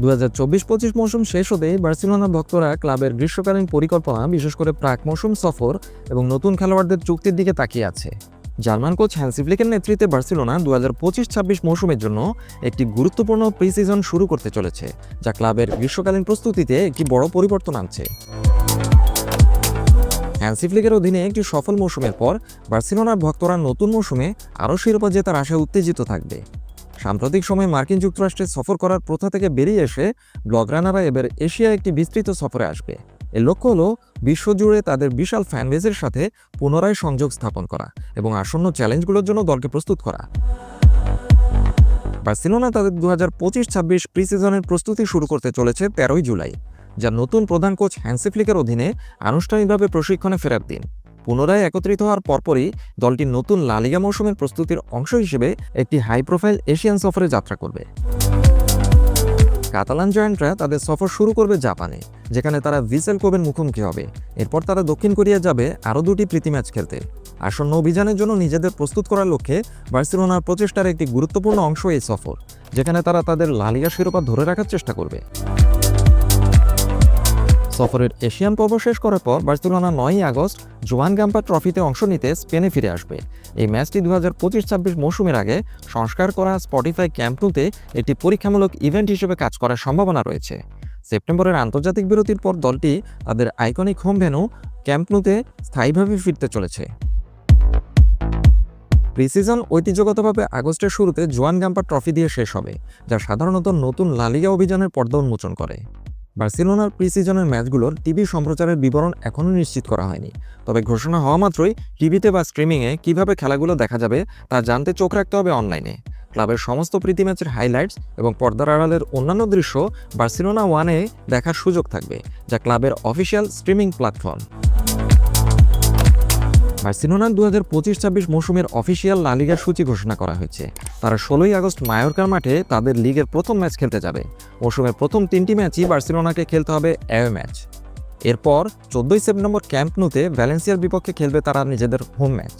দু হাজার চব্বিশ পঁচিশ মৌসুম শেষ হতেই বার্সেলোনা ভক্তরা ক্লাবের গ্রীষ্মকালীন পরিকল্পনা, বিশেষ করে প্রাক মৌসুম সফর এবং নতুন খেলোয়াড়দের চুক্তির দিকে তাকিয়ে আছে। জার্মান কোচ হ্যান্সি ফ্লিকের নেতৃত্বে বার্সেলোনা দু হাজার পঁচিশ ছাব্বিশ মৌসুমের জন্য একটি গুরুত্বপূর্ণ প্রি সিজন শুরু করতে চলেছে, যা ক্লাবের গ্রীষ্মকালীন প্রস্তুতিতে একটি বড় পরিবর্তন আনছে। হ্যান্সি ফ্লিকের অধীনে একটি সফল মৌসুমের পর বার্সেলোনার ভক্তরা নতুন মৌসুমে আরও শিরোপা জেতার আশায় উত্তেজিত থাকবে। সাম্প্রতিক সময়ে মার্কিন যুক্তরাষ্ট্রে সফর করার প্রথা থেকে বেরিয়ে এসে ব্লগ এবার এশিয়া একটি বিস্তৃত সফরে আসবে। এর লক্ষ্য হলো বিশ্বজুড়ে তাদের বিশাল ফ্যানবেজের সাথে পুনরায় সংযোগ স্থাপন করা এবং আসন্ন চ্যালেঞ্জগুলোর জন্য দলকে প্রস্তুত করা। বার্সেলোনা তাদের দু হাজার পঁচিশ ছাব্বিশ প্রি সিজনের প্রস্তুতি শুরু করতে চলেছে তেরোই জুলাই, যা নতুন প্রধান কোচ হ্যান্সি ফ্লিকের অধীনে আনুষ্ঠানিকভাবে প্রশিক্ষণে ফেরার দিন। পুনরায় একত্রিত হওয়ার পরপরই দলটি নতুন লালিগা মৌসুমের প্রস্তুতির অংশ হিসেবে একটি হাই প্রোফাইল এশিয়ান সফরে যাত্রা করবে। কাতালান জয়েন্টরা তাদের সফর শুরু করবে জাপানে, যেখানে তারা ভিসেল কোবের মুখোমুখি হবে। এরপর তারা দক্ষিণ কোরিয়া যাবে আরও দুটি প্রীতি ম্যাচ খেলতে। আসন্ন অভিযানের জন্য নিজেদের প্রস্তুত করার লক্ষ্যে বার্সেলোনার প্রচেষ্টার একটি গুরুত্বপূর্ণ অংশ এই সফর, যেখানে তারা তাদের লালিগা শিরোপা ধরে রাখার চেষ্টা করবে। সফরের এশিয়ান পর্ব শেষ করার পর বার্সেলোনা নয়ই আগস্ট জোয়ান গাম্পা ট্রফিতে অংশ নিতে স্পেনে ফিরে আসবে। এই ম্যাচটি দু হাজার পঁচিশ ছাব্বিশ মৌসুমের আগে সংস্কার করা স্পটিফাই ক্যাম্পনুতে একটি পরীক্ষামূলক ইভেন্ট হিসেবে কাজ করার সম্ভাবনা রয়েছে। সেপ্টেম্বরের আন্তর্জাতিক বিরতির পর দলটি তাদের আইকনিক হোম ভেনু ক্যাম্পনুতে স্থায়ীভাবে ফিরতে চলেছে। প্রিসিজন ঐতিহ্যগতভাবে আগস্টের শুরুতে জোয়ান গাম্পা ট্রফি দিয়ে শেষ হবে, যা সাধারণত নতুন লালিগা অভিযানের পর্দা উন্মোচন করে। বার্সেলোনার প্রিসিজনের ম্যাচগুলোর টিভি সম্প্রচারের বিবরণ এখনও নিশ্চিত করা হয়নি। তবে ঘোষণা হওয়া মাত্রই টিভিতে বা স্ট্রিমিংয়ে কীভাবে খেলাগুলো দেখা যাবে তা জানতে চোখ রাখতে হবে অনলাইনে। ক্লাবের সমস্ত প্রীতি ম্যাচের হাইলাইটস এবং পর্দার আড়ালের অন্যান্য দৃশ্য বার্সেলোনা ওয়ানে দেখার সুযোগ থাকবে, যা ক্লাবের অফিসিয়াল স্ট্রিমিং প্ল্যাটফর্ম। বার্সেলোনার দু হাজার পঁচিশ ছাব্বিশ মৌসুমের অফিসিয়াল লালিগার সূচি ঘোষণা করা হয়েছে। তারা ষোলোই আগস্ট মায়োরকার মাঠে তাদের লিগের প্রথম ম্যাচ খেলতে যাবে। মৌসুমের প্রথম তিনটি ম্যাচই বার্সেলোনাকে খেলতে হবে অ্যাওয়ে ম্যাচ এরপর চোদ্দোই সেপ্টেম্বর ক্যাম্প নুতে ভ্যালেন্সিয়ার বিপক্ষে খেলবে তারা নিজেদের হোম ম্যাচ